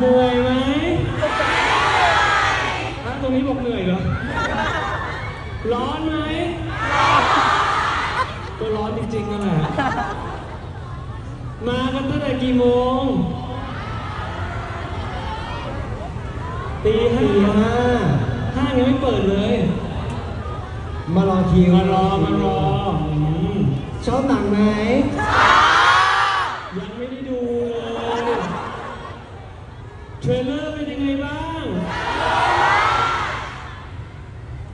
เหนื่อยไหมนั่งตรงนี้บอกเหนื่อยเหรอ ร้อนไหมก็ร้อนจริงๆนั่นแหละ มากันตั้งแต่กี่โมง ตีห้าห้ายังไม่เปิดเลย มารอคิวมารอมารอ ชอบหนังไหมชอบ เทรลเลอร์เป็นยังไงบ้าง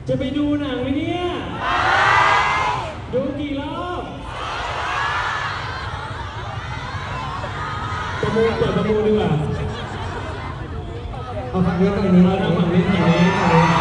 จะไปดูหนังไหมเนี่ยดูกี่รอบประมูลเปิดประมูลดีกว่าเอาฝั่งนี้ฝั่งนี้เอารางฝั่งนี้ฝั่งนี้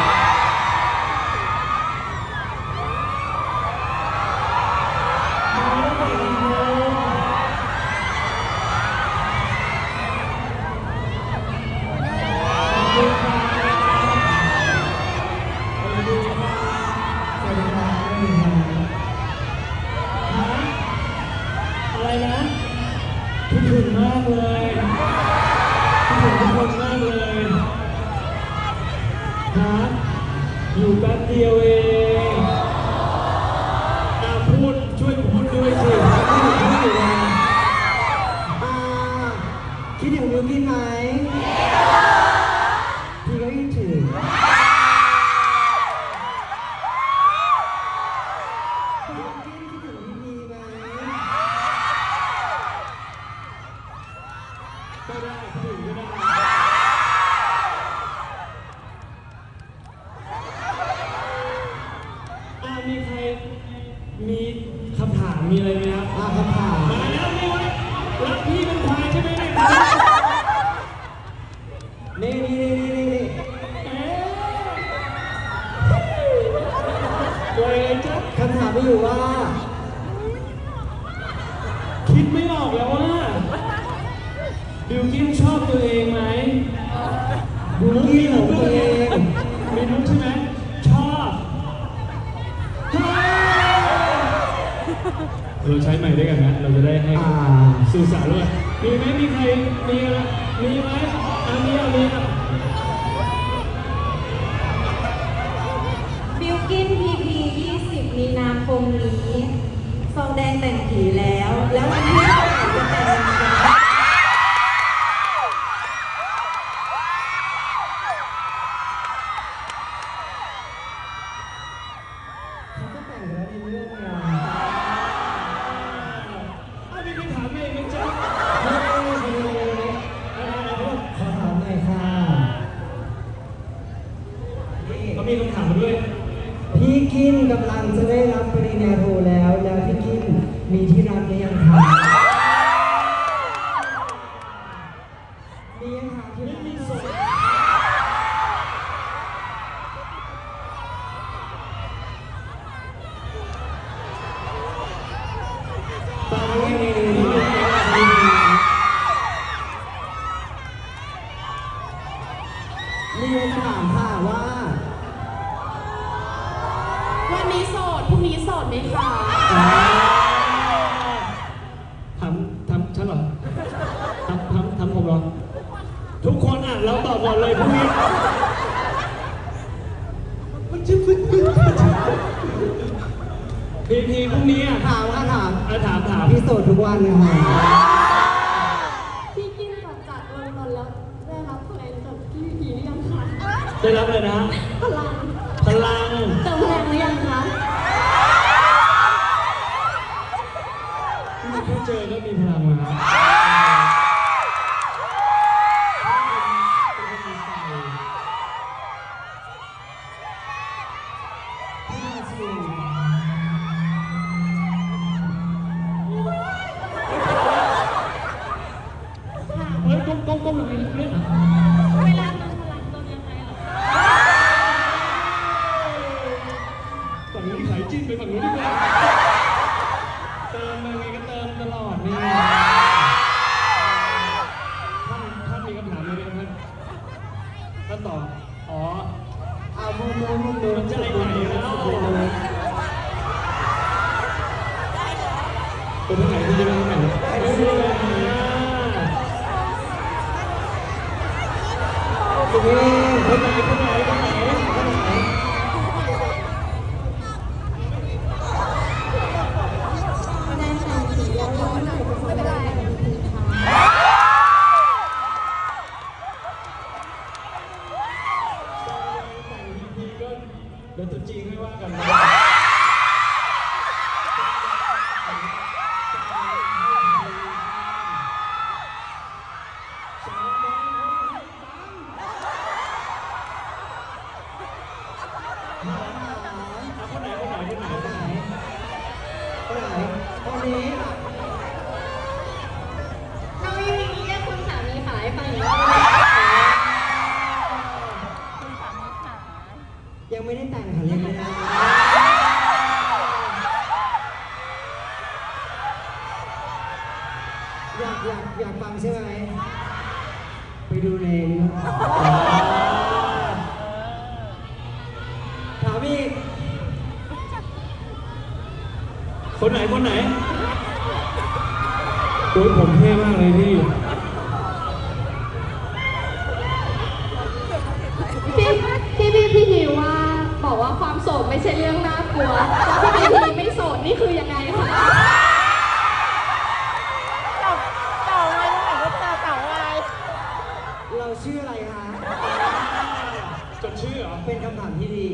เราใช้ใหม่ด้วยกันนะ เราจะได้ให้สื่อสารด้วย มีไหมมีใคร มีอะไรมีไหมอันนี้อันนี้บิวกินพีพียี่สิบมีนาคมนี้ซองแดงแต่งผีแล้ว แล้ววันที่เไร่จแต่งงานกัเขาก็แต่งแล้วในเรื่องงาน ได้รับเลยนะ พลัง พลัง Tito, คือยังไงคะต่าต่าไงตรงไหนเจอเต่าไงเราชื่ออะไรคะจดชื่อเหรอ เป็นคำถามที่ดี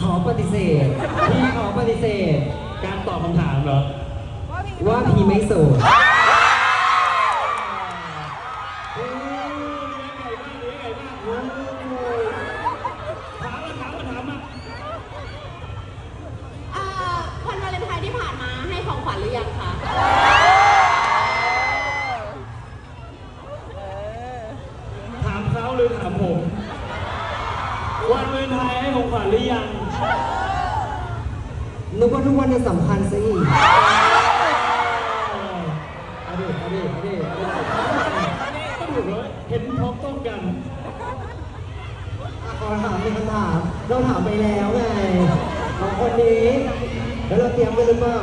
ขอปฏิเสธ พี่ขอปฏิเสธ การตอบคำถามเหรอ ว่าพี่ไม่โสดังคะถามเขาหรือถามผมวันวาเลนไทยให้ของขวัญหรือยัง นึกว่าทุกวันจะสำคัญซะอีกเอาดิเอาดิเอาดิเอาดิก็ถูเห็นพ้องต้องกันขอถามมีคำถาเราถามไปแล้วไงของคนนี้ แล้วเราเตรียมไว้หรือเปล่า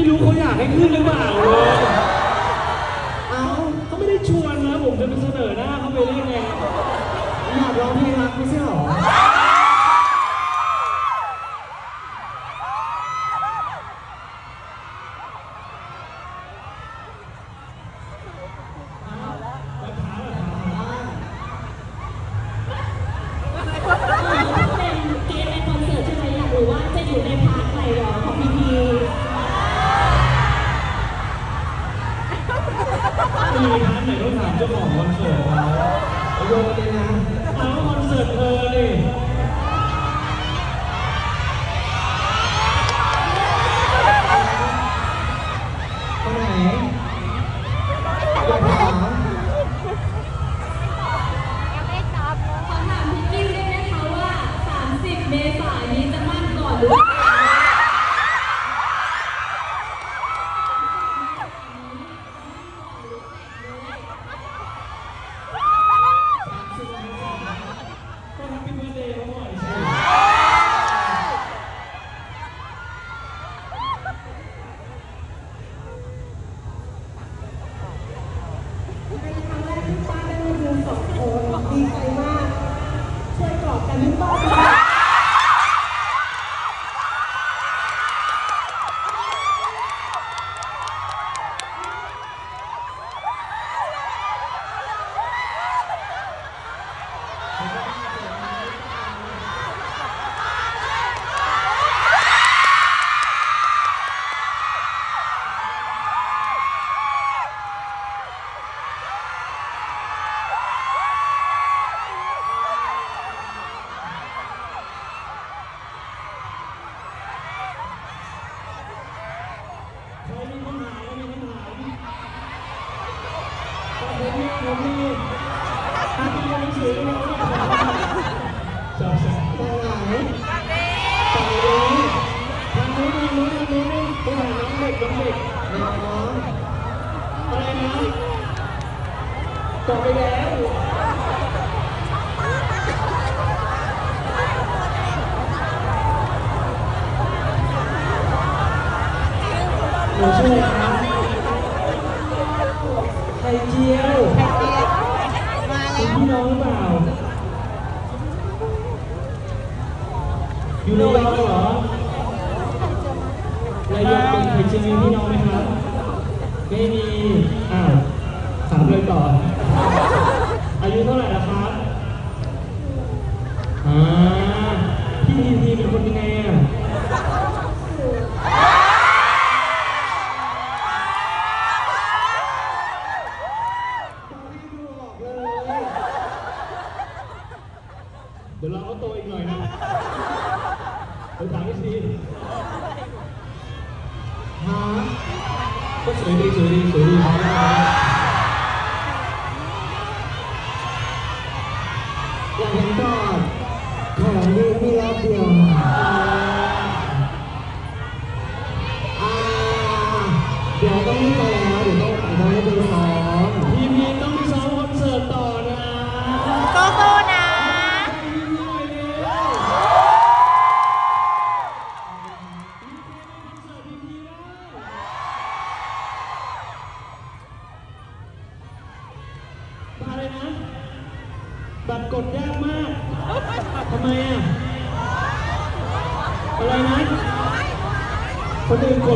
ไม่รู้เขาอยากให้ขึ้นหรือเปล่าเลยเอาเขาไม่ได้ชวนนะผมจะไปเสนอหน้าเขาไปเรื่องไงอยากร้องเพลงรักไม่ใช่หรอ เด็กน้องอะไรนะกลับไปแล้วหนูชื่ออะไรครับไข่เจียวมาเป็นแล้วพี่น้องหรือเปล่า อยู่ระยองเหรอระยองเป็นไข่เจียวมีพี่น้องไหมครับ ไม่มี อ้าว ถามเลยก่อน อายุเท่าไหร่แล้วครับ อ่า พี่ทีทีเป็นคนยังไง มีรอบเดียวอ่าเดี๋ยวต้องรีบไป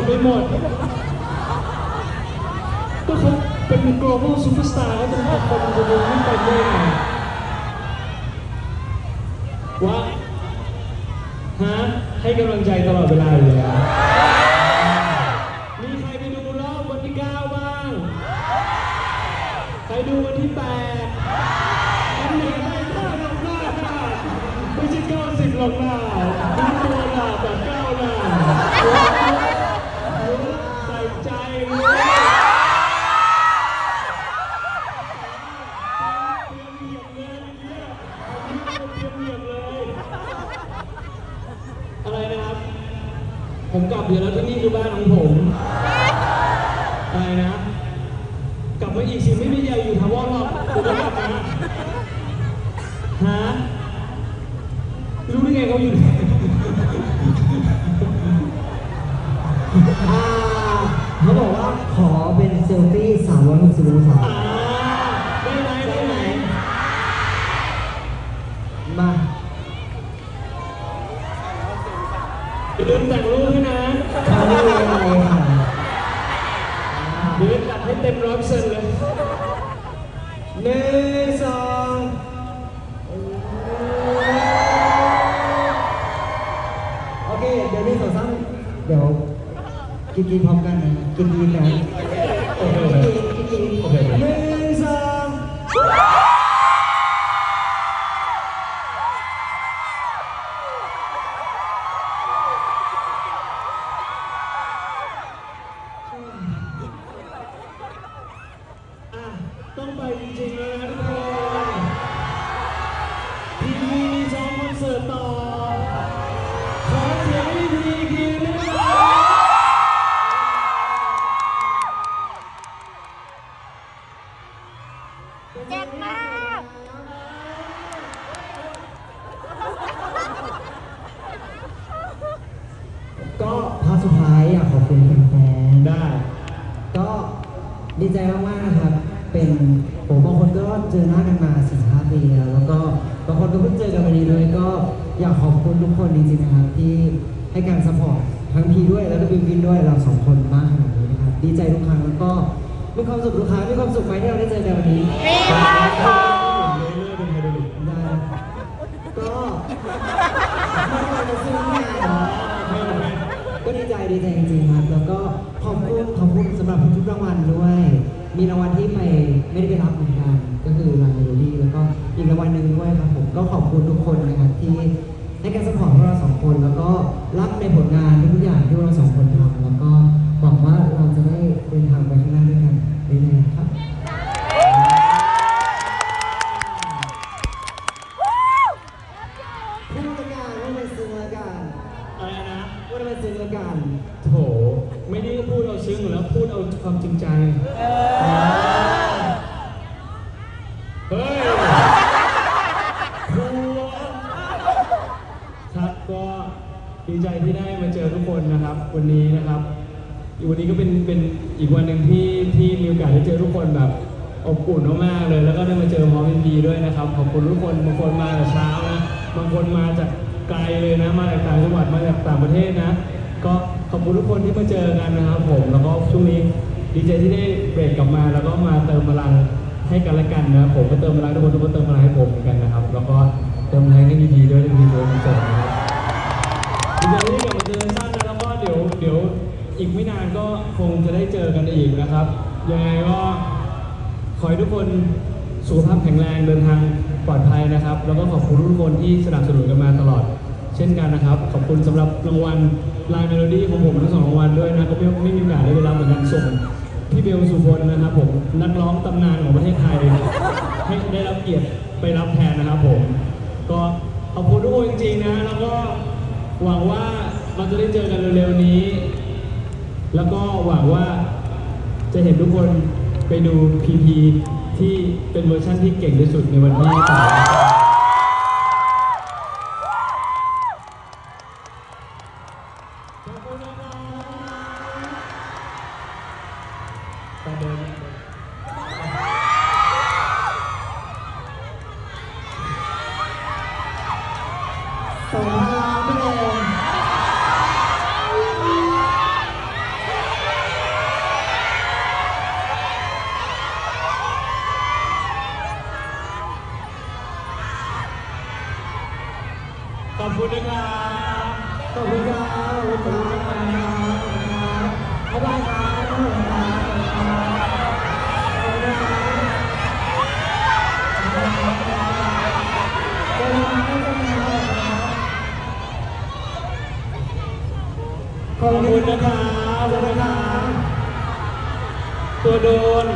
ไปหมด ก็เขาเป็น global superstar เขาจะมาคนคนหนึงไม่เป็นได้ไงวะฮะให้กำลังใจตลอดเวลาอยู่แล้ว มีใครไปดูรอบวันที่ 9 บ้าง ใครดูวันที่8อันไหนได้ท่าลงหน้าไม่ใช่90ลงหน้าดูตัวหน้าแบบก้าหน้า ยียบเลย อะไรนะครับ ผมกลับเดี๋ยวแล้วที่นี่คือบ้านของผม อะไรนะ อย่าลืมแต่งรูปด้วยนะเขาไม่มีอะไรค่ะเดี๋ยวจัดให้เต็มร้อยเปอร์เซ็นต์เลยหนึ่งสองโอเค เดี๋ยวนี้สองสามเดี๋ยวกินกินพร้อมกันนะกินกิน ก็เพิ่งเจอกันวันนี้เลยก็อยากขอบคุณทุกคนจริงๆนะครับที่ให้การสปอร์ตทั้งพีด้วยแล้วก็บิวกินด้วยเราสองคนมากขนาดนี้นะครับดีใจทุกครั้งแล้วก็มีความสุขทุกครั้งมีความสุขไหมที่เราได้เจอกันวันนี้มีความสุขเรื่อยๆเป็นไฮโดรลิกได้ก็ไม่ว่าจะซื้องานก็ดีใจดีใจจริงๆครับแล้วก็ขอบคุณขอบคุณสำหรับทุกๆรางวัลด้วย มีรางวัลที่ไปไม่ได้ไปรับเหมือนกันก็คือรางวัลเมโลดี้แล้วก็อีกรางวัลหนึ่งด้วยครับผม ก็ขอบคุณทุกคนนะครับที่ให้การสปอร์ตพวกเราสองคน แล้วก็รับในผลงานทุกอย่างที่พวกเราสองคนทำแล้วก็หวังว่าเราจะได้เดินทางไปข้างหน้าด้วยกันเรื่อยๆครับ ความจริงใจเฮ้ยครูครับก็ดีใจที่ได้มาเจอทุกคนนะครับ วันนี้นะครับ วันนี้ก็เป็นเป็นอีก วันหนึ่งที่ที่มีโอกาสได้เจอทุกคนแบบอบอุ่นมากๆเลย แล้วก็ได้มาเจอพร้อมินดีด้วยนะครับ ขอบคุณทุกคนบางคนมาแต่เช้านะบางคนมาจากไกลเลยนะ มาจากต่างจังหวัดมาจากต่างประเทศนะ ก็ขอบคุณทุกคนที่มาเจอกันนะครับผม แล้วก็ช่วงนี้ดีใจที่ได้เบรกกลับมา แล้วก็มาเติมพลังให้กันและกันนะผมก็เติมพลังทุกคนทุกคนเติมพลังให้ผมเหมือนกันนะครับ แล้วก็เติมพลังให้ดีๆด้วยดีๆด้วยทุกคนนะครับดีใจที่ได้กลับมาเจอสั้นนะแล้วก็เดี๋ยวเดี๋ยว อีกไม่นานก็คงจะได้เจอกันอีกนะครับ ยังไงก็ขอให้ทุกคนสุขภาพแข็งแรงเดินทางปลอดภัยนะครับ แล้วก็ขอบคุณทุกคนที่สนับสนุนกันมาตลอด เช่นกันนะครับ ขอบคุณสำหรับรางวัลลายเมโลดี้ของผมทั้งสองรางวัลด้วยนะก็ไม่ไม่มีโอกาสได้ไปรับเหมือนกันส่งพี่เบลสุพลนะครับผมนักร้องตำนานของประเทศไทยให้ได้รับเกียรติไปรับแทนนะครับผม ก็ขอบคุณทุกคนจริงๆนะ แล้วก็หวังว่าเราจะได้เจอกันเร็วๆนี้ แล้วก็หวังว่าจะเห็นทุกคนไปดูพีที่เป็นเวอร์ชั่นที่เก่งที่สุดในวันที่สามขอบคุณนะครับไปเดิน ส่งพลังพี่เอง ขอบคุณนะครับ ขอบคุณครับขอบคุณครับขอบคุณครับบ๊ายบายครับขอบคุณครับขอบคุณครับเจอกันครับเจอกันครับข ข อ อ บบ คุ คุณ ณ นะ นะ ค ค รั รั บบ ขอบคุณครับ ตัวโดน